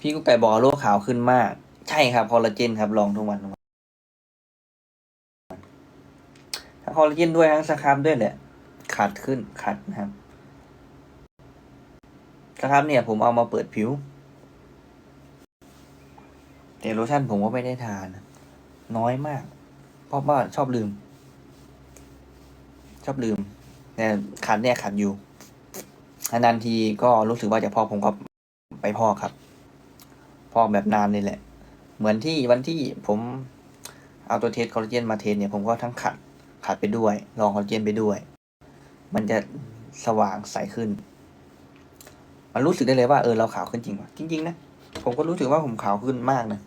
พี่กุ๊กไก่บอกโลกขาวขึ้นมาก ใช่ครับคอลลาเจนครับลองทุกวันทุกวันทั้งคอลลาเจนด้วยทั้งสครับด้วยแหละ ขัดขึ้นขัดนะครับสครับเนี่ย ผมเอามาเปิดผิว แต่โลชั่นผมก็ไม่ได้ทาน น้อยมาก เพราะว่าชอบลืม ชอบลืมแต่ขัดเนี่ยขัดอยู่นานทีก็รู้สึกว่าจะพอกผมก็ไปพอกครับ พอกแบบนานเลยแหละ เหมือนที่วันที่ผมเอาตัวเทสคอลลาเจนมาเทสเนี่ยผมก็ทั้งขัดขัดไปด้วย ลองคอลลาเจนไปด้วย มันจะสว่างใสขึ้น มันรู้สึกได้เลยว่าเออเราขาวขึ้นจริงวะจริง ๆ นะ ผมก็รู้สึกว่าผมขาวขึ้นมากนะ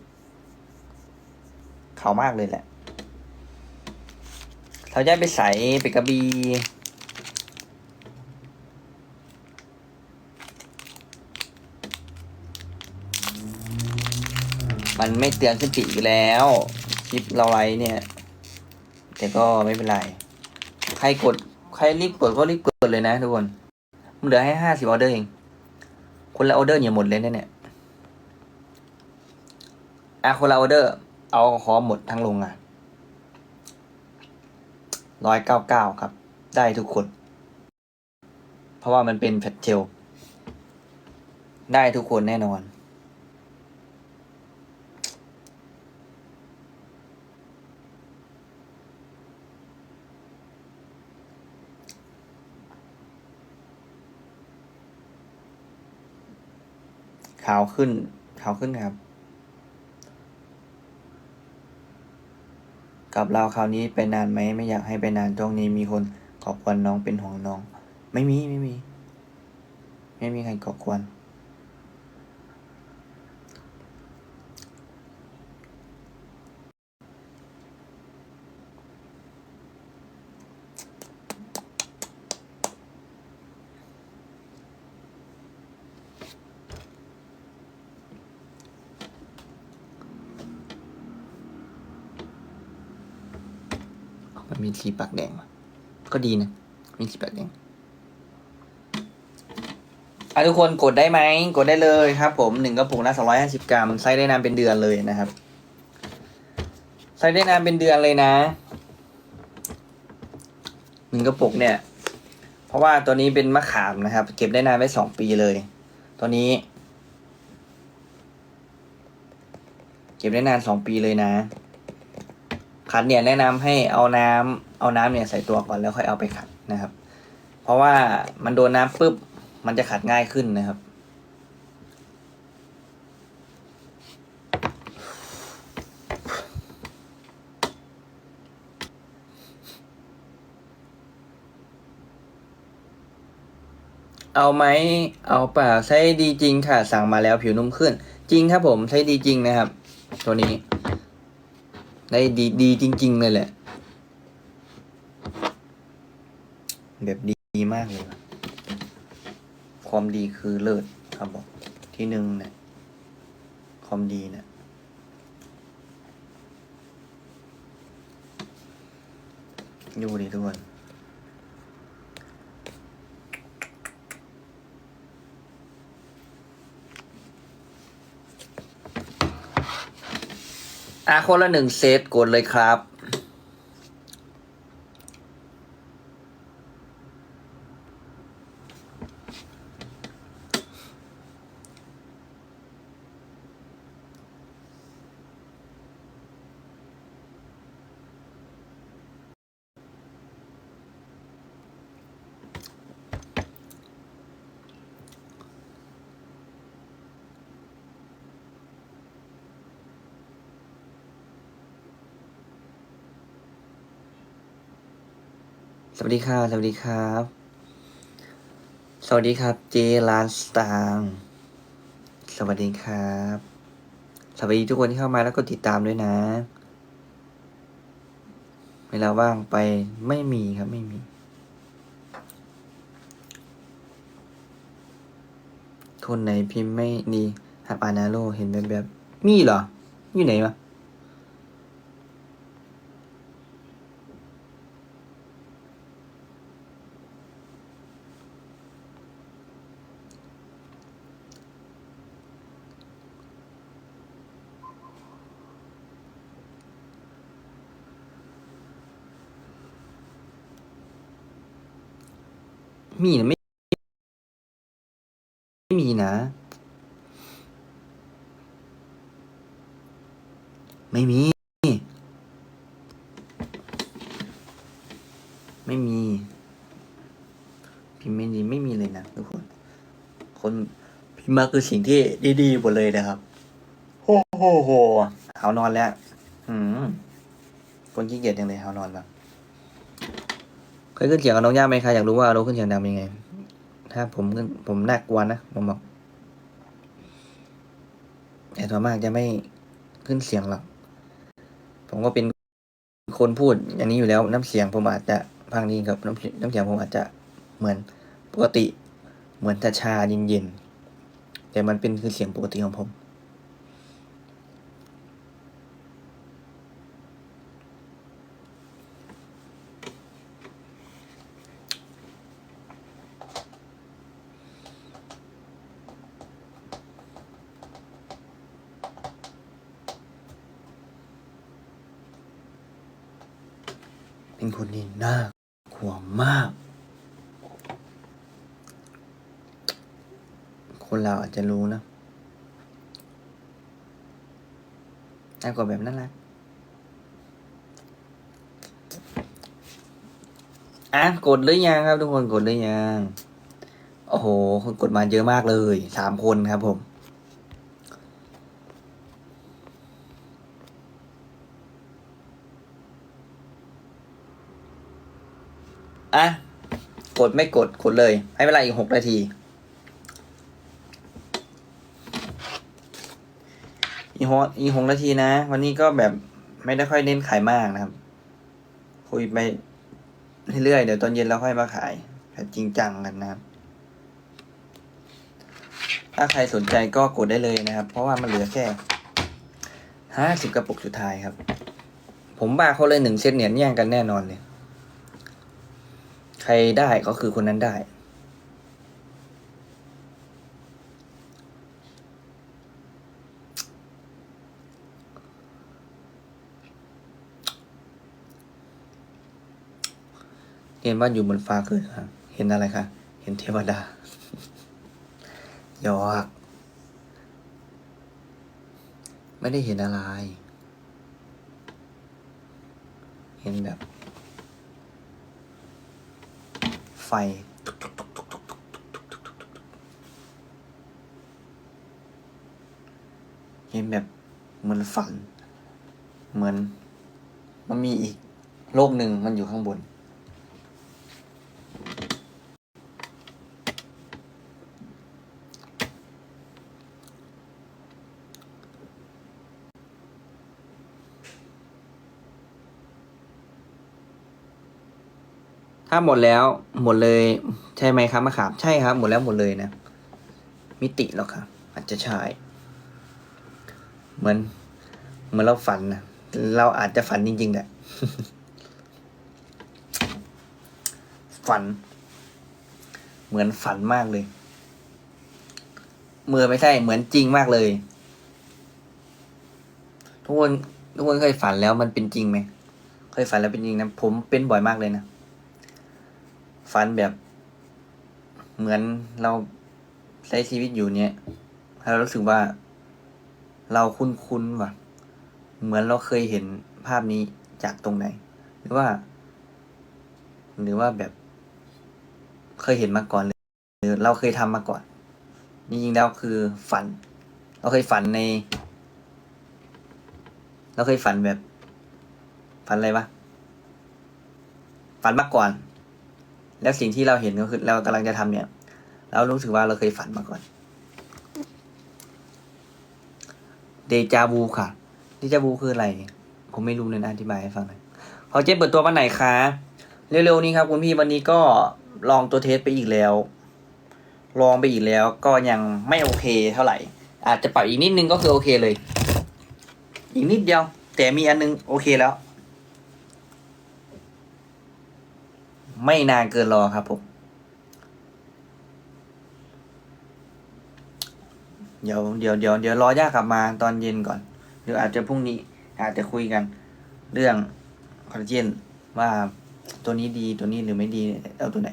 ขาวมากเลยแหละเราจะไปใสไปกระบี มันไม่เตือนขึ้นปีอีกแล้วคลิปเราไลฟ์เนี่ย แต่ก็ไม่เป็นไร ใครกดใครรีบกดก็รีบกดเลยนะทุกคนมันเหลือให้ห้าสิบออเดอร์เอง คนละออเดอร์เนี่ยหมดเลยนะเนี่ยอะคนละออเดอร์ เอาขอหมดทั้งโรงงานร้อยเก้าเก้าครับ ได้ทุกคน เพราะว่ามันเป็นแพทเจลได้ทุกคนแน่นอน ขาวขึ้น ขาวขึ้นครับ กับเราคราวนี้ไปนานไหม ไม่อยากให้ไปนานช่วงนี้มีคนขอบควรน้องเป็นห่วงน้อง ไม่มีไม่มี ไม่มีใครขอบควรมันมี สีปากแดง ก็ดีนะมีสีปากแดงอะทุกคนกดได้ไหมกดได้เลยครับ ผมหนึ่งกระปุกนะสองร้อยห้าสิบกรัมใช้ได้นานเป็นเดือนเลยนะครับใช้ได้นานเป็นเดือนเลยนะหนึ่งกระปุกเนี่ย เพราะว่าตัวนี้เป็นมะขามนะครับ เก็บได้นานไปสองปีเลย ตัวนี้ เก็บได้นานสองปีเลยนะ ขัดเนี่ยแนะนำให้เอาน้ำเอาน้ำเนี่ยใส่ตัวก่อนแล้วค่อยเอาไปขัดนะครับ เพราะว่ามันโดนน้ำปุ๊บมันจะขัดง่ายขึ้นนะครับ เอาไหมเอาเปล่าใช้ดีจริงค่ะ สั่งมาแล้วผิวนุ่มขึ้น จริงครับผมใช้ดีจริงนะครับ ตัวนี้ ได้ดีดีจริง ๆ เลยแหละ แบบดีมากเลย ความดีคือเลิศครับบอกที่หนึ่งเนี่ยความดีเนี่ยอยู่ดีทุกคน อะคนละหนึ่งเซตกดเลยครับ สวัสดีครับสวัสดีครับ สวัสดีครับ เจลานสตางค์สวัสดีครับ สวัสดีทุกคนที่เข้ามาแล้วก็ติดตามด้วยนะ เวลาว่างไปไม่มีครับไม่มีคนไหนพิมพ์ไม่ดีฮับอานาโลเห็นแบบแบบ มีเหรอ อยู่ไหนวะ มีนะไม่ไม่มีนะ ไม่มี ไม่มี พิมพ์ไม่ดีไม่มีเลยนะทุกคน คนพิมพ์มาคือสิ่งที่ดีๆหมดเลยนะครับโอ้โหโหเอานอนแล้ว อืมคนขี้เกียจยังเลยเอานอนแล้ว เคยขึ้นเสียงกับน้องย่าไหมคะอยากรู้ว่าเราขึ้นเสียงดังเป็นยังไง ถ้าผมขึ้นผมน่ากลัวนะผมบอกแต่ส่วนมากจะไม่ขึ้นเสียงหรอก ผมก็เป็นคนพูดอย่างนี้อยู่แล้วน้ำเสียงผมอาจจะพังดีครับน้ำน้ำเสียงผมอาจจะเหมือนปกติ เหมือนจะชาเย็นๆแต่มันเป็นคือเสียงปกติของผม เป็นคนที่น่ากลัวมาก คนเราอาจจะรู้นะน่ากลัวแบบนั้นแหละอะกดหรือยังครับ ทุกคนกดหรือยัง โอ้โห คนกดมาเยอะมากเลย สามคนครับผม อะ กดไม่กดกดเลย ให้เวลาอีกหกนาที อีกหกอีกหกนาทีนะ วันนี้ก็แบบไม่ได้ค่อยเน้นขายมากนะครับ คุยไปเรื่อยเดี๋ยวตอนเย็นเราค่อยมาขายแบบจริงจังกันนะครับ ถ้าใครสนใจก็กดได้เลยนะครับ เพราะว่ามันเหลือแค่ห้าสิบกระปุกสุดท้ายครับ ผมบ้าเขาเลยหนึ่งเซตเนี่ยแย่งกันแน่นอนเลย ใครได้ก็คือคนนั้นได้ เห็นว่าอยู่บนฟ้าคือครับ เห็นอะไรคะ เห็นเทวดาหยอกไม่ได้เห็นอะไร เห็นแบบ ไฟ เห็นแบบเหมือนฝัน เหมือน มันมีอีก โลกหนึ่งมันอยู่ข้างบน ถ้าหมดแล้วหมดเลยใช่ไหมครับมะขามใช่ครับ หมดแล้วหมดเลยนะ มิติหรอกครับอาจจะใช่เหมือน เหมือนเราฝันนะเราอาจจะฝันจริงๆแหละฝัน เหมือนฝันมากเลยเมื่อไม่ใช่เหมือนจริงมากเลย ทุกคนทุกคนเคยฝันแล้วมันเป็นจริงไหมเคยฝันแล้วเป็นจริงนะผมเป็นบ่อยมากเลยนะ ฝันแบบเหมือนเราใช้ชีวิตอยู่เนี่ยเรารู้สึกว่า เราคุ้นๆว่ะ เหมือนเราเคยเห็นภาพนี้จากตรงไหน หรือว่า หรือว่าแบบ เคยเห็นมาก่อนเลยหรือเราเคยทำมาก่อนจริงๆแล้วคือฝัน เราเคยฝันใน เราเคยฝันแบบ ฝันอะไรวะฝันมาก่อน แล้วสิ่งที่เราเห็นก็คือเรากำลังจะทำเนี่ย เรารู้สึกว่าเราเคยฝันมาก่อน เดจาวูค่ะ เดจาวูคืออะไร ผมไม่รู้เลยนะอธิบายให้ฟังหน่อยพอเจ๊เปิดตัววันไหนคะ เร็วๆนี้ครับคุณพี่วันนี้ก็ลองตัวเทสไปอีกแล้ว ลองไปอีกแล้วก็ยังไม่โอเคเท่าไหร่ อาจจะปรับอีกนิดนึงก็คือโอเคเลย อีกนิดเดียว แต่มีอันนึงโอเคแล้ว ไม่นานเกินรอครับผมเดี๋ยวเดี๋ยวเดี๋ยวเดี๋ยวรอย่ากลับมาตอนเย็นก่อน เดี๋ยวอาจจะพรุ่งนี้อาจจะคุยกัน เรื่องคอลลาเจนว่าตัวนี้ดีตัวนี้หรือไม่ดีเอาตัวไหน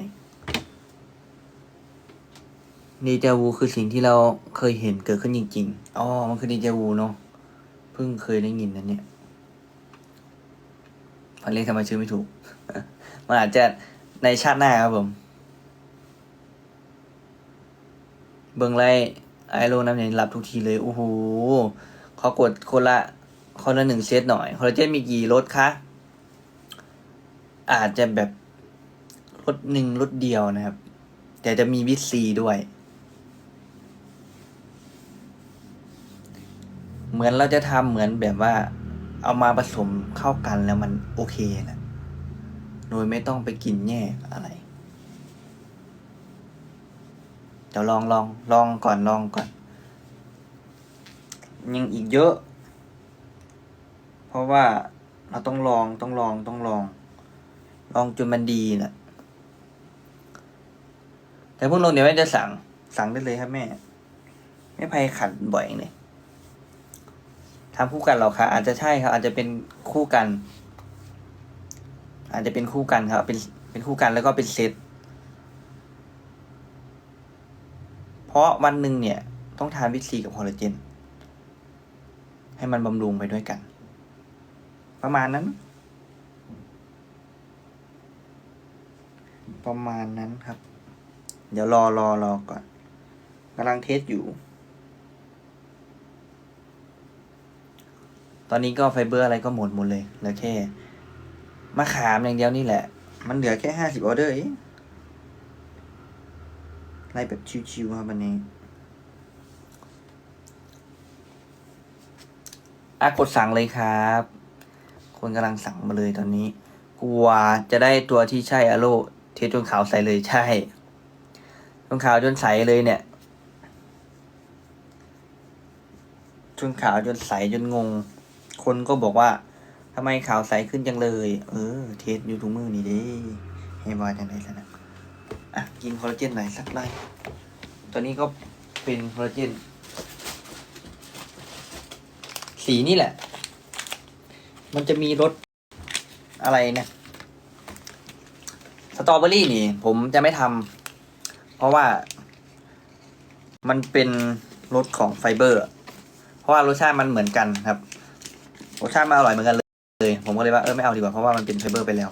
เจาวูคือสิ่งที่เราเคยเห็นเกิดขึ้นจริงๆ อ๋อ มันคือเจาวูเนาะ เพิ่งเคยได้ยินนะเนี่ยพันเรียกทำไมชื่อไม่ถูก มันอาจจะ ในชาติหน้าครับผม เบิ่งไรไอโรน้ำเนี่ยรับทุกทีเลย โอ้โหขอกดคนละคนละหนึ่งเซตหน่อยคอลลาเจนมีกี่รสคะ อาจจะแบบรสหนึ่งรสเดียวนะครับ แต่จะมีวิตซีด้วย เหมือนเราจะทำเหมือนแบบว่า เอามาผสมเข้ากันแล้วมันโอเคนะ โดยไม่ต้องไปกินแยกอะไรเดี๋ยวลองลองลองก่อนลองก่อน ยังอีกเยอะ เพราะว่าเราต้องลองต้องลองต้องลอง ลองจนมันดีนะแต่พวกเราเดี๋ยวแม่จะสั่งสั่งได้เลยครับแม่ไม่ภัยขัดบ่อยเลยทำคู่กันหรอคะอาจจะใช่ครับ อาจจะเป็นคู่กัน อาจจะเป็นคู่กันครับ เป็นเป็นคู่กันแล้วก็เป็นเซตเพราะวันหนึ่งเนี่ย ต้องทานวิตซีกับคอลลาเจน ให้มันบำรุงไปด้วยกัน ประมาณนั้น ประมาณนั้นครับ เดี๋ยวรอรอรอก่อนกำลังเทสอยู่ตอนนี้ก็ไฟเบอร์อะไรก็หมดหมดเลยเหลือแค่ มะขามอย่างเดียวนี่แหละ มันเหลือแค่ห้าสิบออเดอร์เองไล่แบบชิวๆครับวันนี้อะกดสั่งเลยครับ คนกำลังสั่งมาเลยตอนนี้กลัวจะได้ตัวที่ใช่อะโลเทจนขาวใสเลยใช่จนขาวจนใสเลยเนี่ยจนขาวจนใสจนงง คนก็บอกว่า ทำไมขาวใสขึ้นจังเลย เออ เทสอยู่ทุกมือนี่ด้ให้ว่าจังไรซะนะอะ กินคอลลาเจนหน่อยสักไล่ตัวนี้ก็เป็นคอลลาเจน สีนี่แหละ มันจะมีรสอะไรเนี่ยสตรอเบอรี่นี่ ผมจะไม่ทำเพราะว่า มันเป็นรสของไฟเบอร์ เพราะว่ารสชาติมันเหมือนกันครับรสชาติมันอร่อยเหมือนกันเลย ผมก็เลยว่าเออไม่เอาดีกว่าเพราะว่ามันเป็นไฟเบอร์ไปแล้ว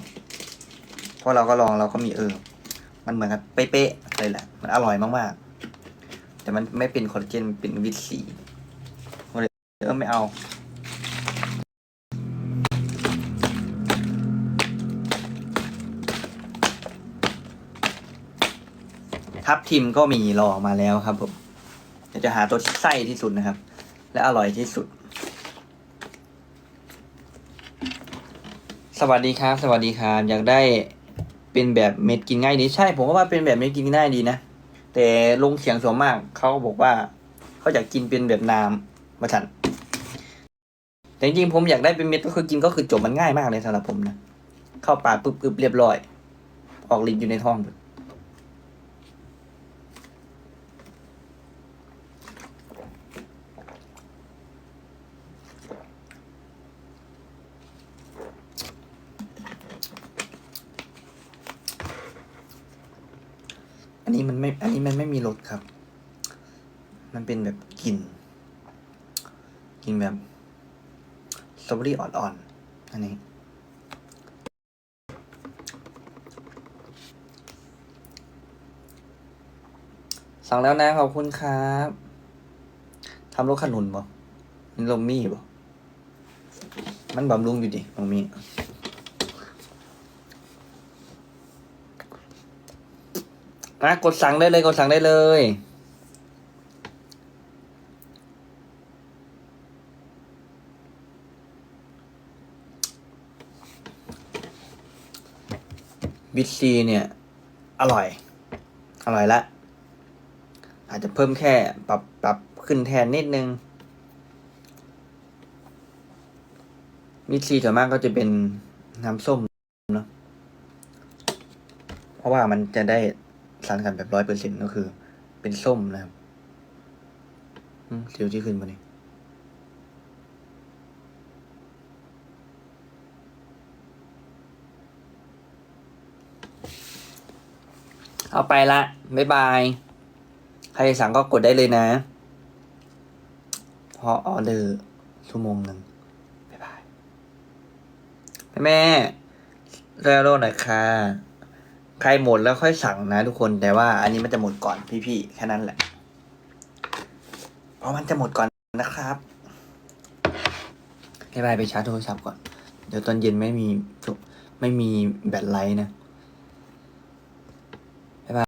เพราะเราก็ลองเราก็มีเออ มันเหมือนกันเป๊ะๆเลยแหละ มันอร่อยมากๆ แต่มันไม่เป็นคอลลาเจนเป็นวิตซีก็เลยเออไม่เอาทับทิมก็มีรอมาแล้วครับผมจะหาตัวที่ไส้ที่สุดนะครับ และอร่อยที่สุด สวัสดีครับ สวัสดีครับ อยากได้เป็นแบบเม็ดกินง่ายดีใช่ ผมก็ว่าเป็นแบบเม็ดกินง่ายดีนะ แต่ลงเสียงส่วนมากเขาบอกว่าเขาอยากกินเป็นแบบน้ำมาฉันแต่จริงๆผมอยากได้เป็นเม็ดก็คือกินก็คือจบมันง่ายมากเลยสำหรับผมนะ เข้าปากปุ๊บปุ๊บเรียบร้อย ออกลิ้นอยู่ในท้อง นนี้มันไม่ อันนี้มันไม่มีรสครับ มันเป็นแบบกลิ่น กลิ่นแบบสตรอเบอรี่อ่อนๆ อันนี้ สั่งแล้วนะขอบคุณครับทำรถขนุนบ่มันลมมี่บ่มันบำรุงอยู่ดิลมมี่ นะกดสั่งได้เลยกดสั่งได้เลย บิทซีเนี่ย อร่อย อร่อยละ อาจจะเพิ่มแค่ปรับปรับขึ้นแทนนิดนึงบิซีส่วนมากก็จะเป็นน้ำส้มเนาะเพราะว่ามันจะได้ สารกันแบบร้อยเปอร์เซ็นก็คือ เป็นส้มนะครับอืมเสียวที่ขึ้นมาเนี่ยเอาไปละ บ๊ายบาย ใครสั่งก็กดได้เลยนะ พอออเดอร์ชั่วโมงหนึ่งบ๊ายบาย แม่เรโรหน่อยค่ะ ใครหมดแล้วค่อยสั่งนะทุกคน แต่ว่าอันนี้มันจะหมดก่อนพี่ๆแค่นั้นแหละ เพราะมันจะหมดก่อนนะครับให้ไปไปชาร์จโทรศัพท์ก่อน เดี๋ยวตอนเย็นไม่มีไม่มีแบตไลท์นะ